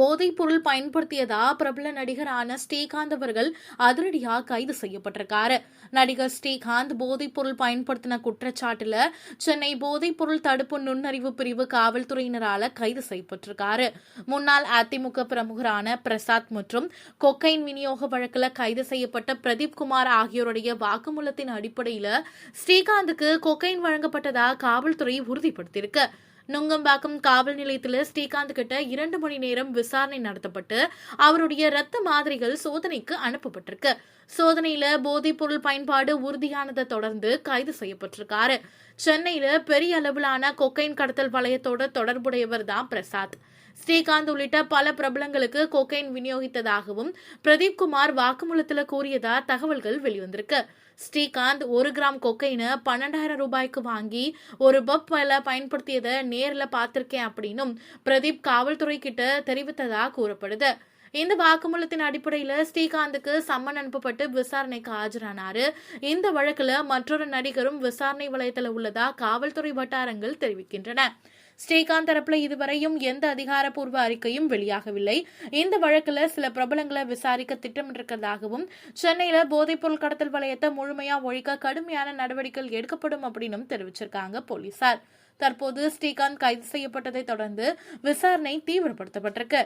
போதைப்பொருள் பயன்படுத்தியதா பிரபல நடிகரான ஸ்ரீகாந்த் அவர்கள் அதிரடியாக கைது செய்யப்பட்டிருக்காரு. நடிகர் ஸ்ரீகாந்த் போதைப்பொருள் பயன்படுத்தின குற்றச்சாட்டுல சென்னை போதைப்பொருள் தடுப்பு நுண்ணறிவு பிரிவு காவல்துறையினரால கைது செய்யப்பட்டிருக்காரு. முன்னாள் அதிமுக பிரமுகரான பிரசாத் மற்றும் கொக்கைன் விநியோக வழக்கில் கைது செய்யப்பட்ட பிரதீப் குமார் ஆகியோருடைய வாக்குமூலத்தின் அடிப்படையில் ஸ்ரீகாந்துக்கு கொக்கைன் வழங்கப்பட்டதாக காவல்துறை உறுதிப்படுத்தியிருக்கு. நுங்கம்பாக்கம் காவல் நிலையத்தில் ஸ்ரீகாந்த் கிட்ட இரண்டு மணி நேரம் விசாரணை நடத்தப்பட்டு அவருடைய ரத்த மாதிரிகள் சோதனைக்கு அனுப்பப்பட்டிருக்கு. சோதனையில போதைப்பொருள் பயன்பாடு உறுதியானதை தொடர்ந்து கைது செய்யப்பட்டிருக்காரு. சென்னையில பெரிய அளவிலான கொக்கைன் கடத்தல் வளையத்தோட தொடர்புடையவர் தான் பிரசாத். ஸ்ரீகாந்த் உள்ளிட்ட பல பிரபலங்களுக்கு கொக்கைன் விநியோகித்ததாகவும் பிரதீப் குமார் வாக்குமூலத்தில் கூறியதா தகவல்கள் வெளிவந்திருக்கு. ஸ்ரீகாந்த் ஒரு கிராம் கொக்கைனு பன்னெண்டாயிரம் ரூபாய்க்கு வாங்கி ஒரு பப் மேல பயன்படுத்தியதை நேரில் பார்த்திருக்கேன் அப்படின்னும் பிரதீப் காவல்துறை கிட்ட தெரிவித்ததா கூறப்படுது. இந்த வாக்குமூலத்தின் அடிப்படையில் ஸ்ரீகாந்துக்கு சம்மன் அனுப்பப்பட்டு விசாரணைக்கு ஆஜரானாரு. இந்த வழக்கில் மற்றொரு நடிகரும் விசாரணை வலயத்தில் உள்ளதா காவல்துறை வட்டாரங்கள் தெரிவிக்கின்றன. ஸ்ரீகாந்த் தரப்புல இதுவரையும் எந்த அதிகாரப்பூர்வ அறிக்கையும் வெளியாகவில்லை. இந்த வழக்குல சில பிரபலங்களை விசாரிக்க திட்டமிட்டிருக்கிறதாகவும் சென்னையில போதைப்பொருள் கடத்தல் வளையத்தை முழுமையா ஒழிக்க கடுமையான நடவடிக்கைகள் எடுக்கப்படும் அப்படின்னு தெரிவிச்சிருக்காங்க போலீசார். தற்போது ஸ்ரீகாந்த் கைது செய்யப்பட்டதை தொடர்ந்து விசாரணை தீவிரப்படுத்தப்பட்டிருக்கு.